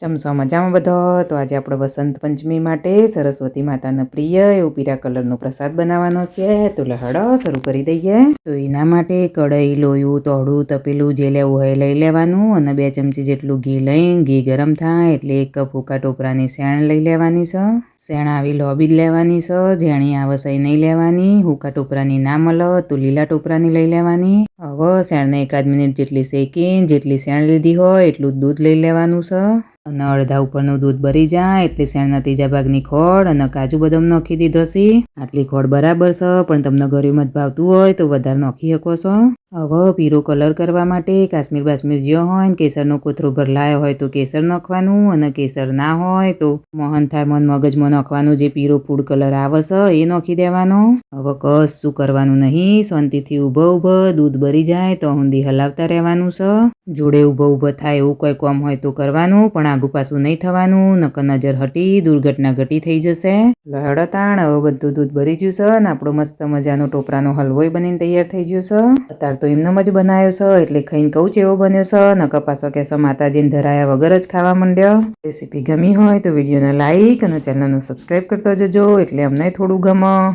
ચમસો મજામાં બધો? તો આજે આપણે વસંત પંચમી માટે સરસ્વતી માતાના પ્રિય એવું પીળા કલરનો પ્રસાદ બનાવવાનો છે. તો લહડો શરૂ કરી દઈએ. તો એના માટે કઢાઈ, લોયું, તોડું, તપેલું જે લેવું હોય લઈ લેવાનું અને બે ચમચી જેટલું ઘી લઈને ઘી ગરમ થાય એટલે એક કપ ભૂકા ટોપરાની શેણ લઈ લેવાની છે. શેણ આવી લોબી જ લેવાની છે. જેણી આવસાઈ નહીં લેવાની. હુકા ટોપરાની ના મળે તો લીલા ટોપરાની લઈ લેવાની. હવે શેણને એકાદ મિનિટ જેટલી શેકી, જેટલી શેણ લીધી હોય એટલું દૂધ લઈ લેવાનું છે. અને અડધા ઉપરનું દૂધ ભરી જાય, એટલે શેણના ત્રીજા ભાગની ખોળ અને કાજુ બદામ નાખી દીધો છે. આટલી ખોળ બરાબર છે, પણ તમને ગરીમાં મત ભાવતું હોય તો વધારે નાખી શકો છો. હવે પીરો કલર કરવા માટે કાશ્મીર બાશ્મીર જ્યો હોય ને કેસરનો કોથરો ભરલાયો હોય તો કેસર નાખવાનું અને કેસર ના હોય તો મોહનથાળ મન મગજમાં નાખવાનું જે પીરો ફૂડ કલર આવે છે એ નાખી દેવાનો. હવે કશું કરવાનું નહીં, શાંતિથી ઊભો ઊભો દૂધ ભરી જાય તો ઊંધી હલાવતા રહેવાનું છે. જોડે ઊભો ઊભો થાય એવું કોઈ કામ હોય તો કરવાનું, પણ આગુ પાછું નહીં થવાનું, નકર નજર હટી, દુર્ઘટના ઘટી થઈ જશે. લહડો હવે બધું દૂધ ભરી ગયું છે અને આપણો મસ્ત મજાનો ટોપરાનો હલવોય બનીને તૈયાર થઈ ગયો છે. અત્યારે તો એમનો જ બનાવ્યો છે, એટલે ખાઈને કહું છે એવો બન્યો છે. નકર પાછો કહેશો માતાજીને ધરાયા વગર જ ખાવા માંડ્યો. રેસીપી ગમી હોય તો વિડીયોને લાઇક અને ચેનલને સબસ્ક્રાઈબ કરતો જજો, એટલે અમને થોડું ગમો.